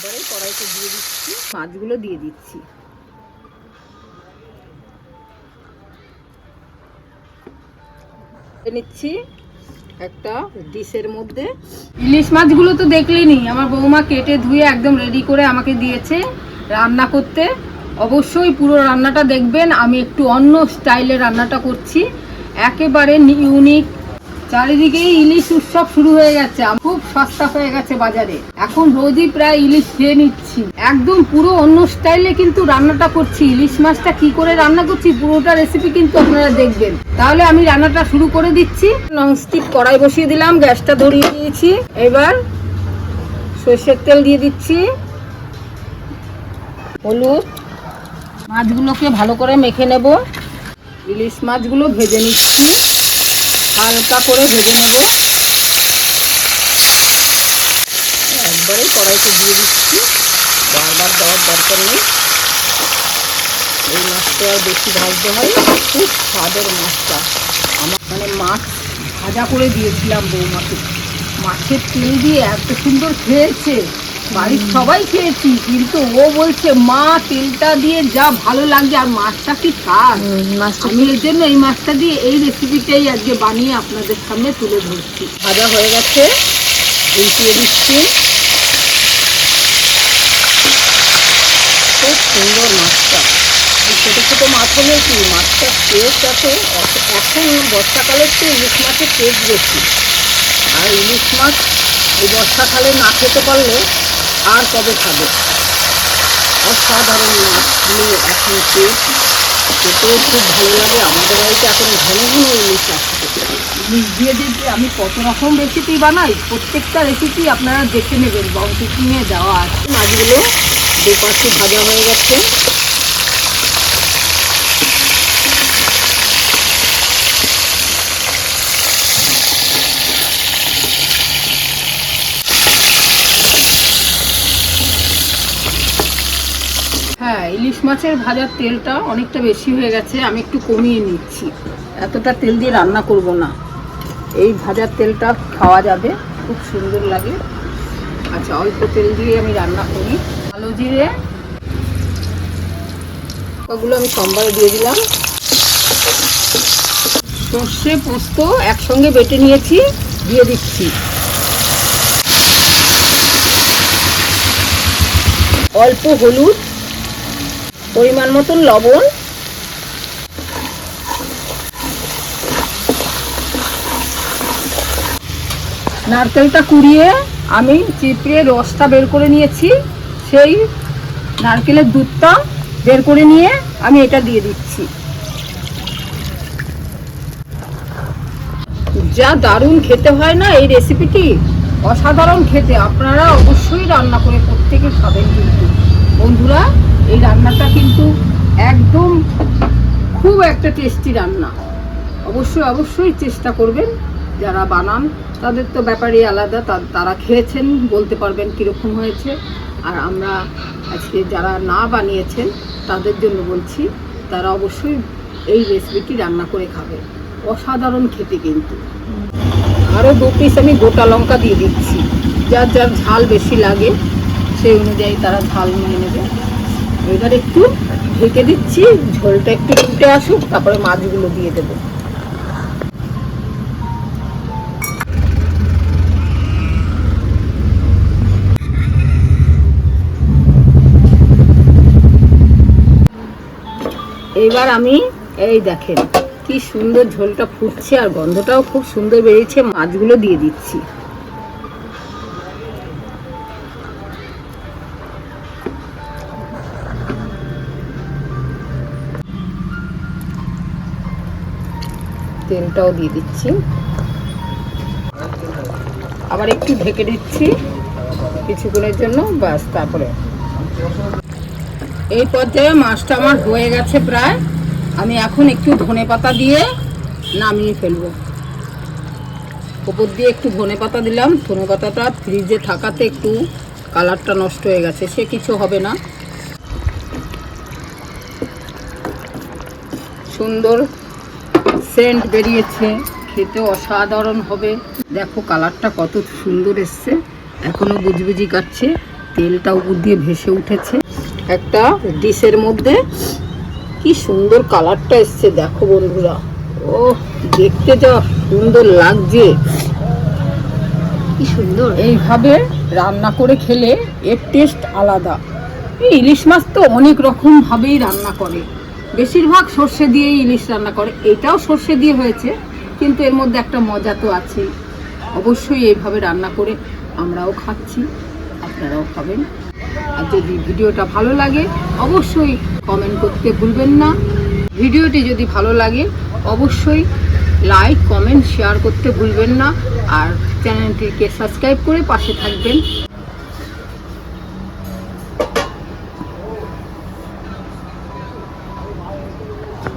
একবারে কড়াইতে দিয়ে দিচ্ছি, মাছগুলো দিয়ে দিচ্ছি। নিচ্ছি একটা ডিশের মধ্যে। ইলিশ মাছগুলো তো দেখলেনি, আমার বৌমা কেটে ধুয়ে একদম রেডি করে আমাকে দিয়েছে রান্না করতে। অবশ্যই পুরো রান্নাটা দেখবেন, আমি একটু অন্য স্টাইলে রান্নাটা করছি। একেবারে ইউনিক চারিদিকেই ইলিশ উৎসব শুরু হয়ে গেছে। খুব সস্তা হয়ে গেছে বাজারে। এখন রোজই প্রায় ইলিশ খেয়ে নিচ্ছি। একদম পুরো অন্য স্টাইলে কিন্তু রান্নাটা করছি। ইলিশ মাছটা কি করে রান্না করছি পুরোটা রেসিপি কিন্তু আপনারা দেখবেন। তাহলে আমি রান্নাটা শুরু করে দিচ্ছি। ননস্টিক কড়াই বসিয়ে দিলাম, গ্যাসটা ধরিয়ে দিয়েছি। এবার সর্ষের তেল দিয়ে দিচ্ছি। হলুদ। মাছগুলোকে ভালো করে মেখে নেব। ইলিশ মাছগুলো ভেজে নিচ্ছি। হালকা করে ভেজে নেব। একবারে কড়াইতে দিয়ে দিচ্ছি। বারবার দেওয়ার দরকার নেই। এই মাছটা আর বেশি ভাজতে হয় খুব স্বাদের মাছটা। আমার মানে মাছ ভাজা করে দিয়েছিলাম বৌমাকে। মাছের তেল দিয়ে এত সুন্দর খেয়েছে। বাড়ির সবাই খেয়েছি কিন্তু ও বলছে মা তেলটা দিয়ে যা ভালো লাগছে আর মাছটা কি স্বাদ আমি এর জন্য এই মাছটা দিয়ে এই রেসিপিটাই আজকে বানিয়ে আপনাদের সামনে তুলে ধরছি। ভাজা হয়ে গেছে উল্টিয়ে দিচ্ছি। খুব সুন্দর মাছটা। ছোটো ছোটো মাছ হলে কি মাছটার টেস্ট আছে এখন বর্ষাকালের তো ইলিশ মাছের টেস্ট বেশি। আর ইলিশ মাছ এই বর্ষাকালে না খেতে পারলে আর কবে খাবে? অসাধারণ মাছগুলো এখন পেয়েছি খেতেও খুব ভালো লাগে। আমাদের বাড়িতে এখন ঘন ঘন ইলিশ আসছে ইলিশ দিয়ে যে আমি কত রকম রেসিপি বানাই? প্রত্যেকটা রেসিপি আপনারা দেখে নেবেন। বং কুকিংয়ে দেওয়া আছে। মাছগুলো দুপাশে ভাজা হয়ে গেছে হ্যাঁ ইলিশ মাছের ভাজার তেলটা অনেকটা বেশি হয়ে গেছে, আমি একটু কমিয়ে নিচ্ছি। এতটা তেল দিয়ে রান্না করব না। এই ভাজার তেলটা খাওয়া যাবে, খুব সুন্দর লাগে। আচ্ছা অল্প তেল দিয়ে আমি রান্না করি। কালো জিরে ওগুলো আমি সোমবারে দিয়ে দিলাম। সর্ষে পোস্ত একসঙ্গে বেটে নিয়েছি, দিয়ে দিচ্ছি। অল্প হলুদ পরিমাণ মতন লবণ। নারকেলটা কুড়িয়ে আমি চিপড়ে রসটা বের করে নিয়েছি। সেই নারকেলের দুধটা বের করে নিয়ে আমি এটা দিয়ে দিচ্ছি। যা দারুণ খেতে হয় না এই রেসিপিটি? অসাধারণ খেতে। আপনারা অবশ্যই রান্না করে প্রত্যেকে খাবেন কিন্তু। বন্ধুরা এই রান্নাটা কিন্তু একদম খুব একটা টেস্টি রান্না। অবশ্যই অবশ্যই চেষ্টা করবেন। যারা বানান, তাদের তো ব্যাপারই আলাদা। তারা খেয়েছেন, বলতে পারবেন কীরকম হয়েছে। আর আমরা আজকে যারা না বানিয়েছেন, তাদের জন্য বলছি, তারা অবশ্যই এই রেসিপিটি রান্না করে খাবে অসাধারণ খেতে কিন্তু। আরও দু পিস আমি গোটা লঙ্কা দিয়ে দিচ্ছি। যার যার ঝাল বেশি লাগে, সেই অনুযায়ী তারা ঝাল নিয়ে নেবে। এবার একটু ঢেকে দিচ্ছি, ঝোলটা একটু ফুটে আসুক, তারপরে মাছগুলো দিয়ে দেবো। এইবার আমি, এই দেখেন, কি সুন্দর ঝোলটা ফুটছে আর গন্ধটাও খুব সুন্দর বেরিয়েছে, মাছগুলো দিয়ে দিচ্ছি। তেলটাও দিয়ে দিচ্ছি। আবার একটু ঢেকে দিচ্ছি কিছুক্ষণের জন্য বাস তারপরে। এই পর্যায়ে মাছটা আমার হয়ে গেছে প্রায়। আমি এখন একটু ধনে পাতা দিয়ে নামিয়ে ফেলব। ওপর দিয়ে একটু ধনে পাতা দিলাম। ধনে পাতাটা ফ্রিজে থাকাতে একটু কালারটা নষ্ট হয়ে গেছে, সে কিছু হবে না। সুন্দর সেন্ট বেরিয়েছে খেতে অসাধারণ হবে। দেখো কালারটা কত সুন্দর এসছে। এখনও বুজবুজি কাটছে তেলটা উপর দিয়ে ভেসে উঠেছে। একটা ডিশের মধ্যে কি সুন্দর কালারটা এসছে দেখো বন্ধুরা। ও দেখতে যা সুন্দর লাগছে। কি সুন্দর। এইভাবে রান্না করে খেলে এর টেস্ট আলাদা। এই ইলিশ মাছ তো অনেক রকম ভাবেই রান্না করে। বেশিরভাগ সর্ষে দিয়েই ইলিশ রান্না করে। এটাও সর্ষে দিয়ে হয়েছে, কিন্তু এর মধ্যে একটা মজা তো আছেই। অবশ্যই এইভাবে রান্না করে আমরাও খাচ্ছি, আপনারাও খাবেন। আর যদি ভিডিওটা ভালো লাগে, অবশ্যই কমেন্ট করতে ভুলবেন না। ভিডিওটি যদি ভালো লাগে, অবশ্যই লাইক কমেন্ট শেয়ার করতে ভুলবেন না। আর চ্যানেলটিকে সাবস্ক্রাইব করে পাশে থাকবেন।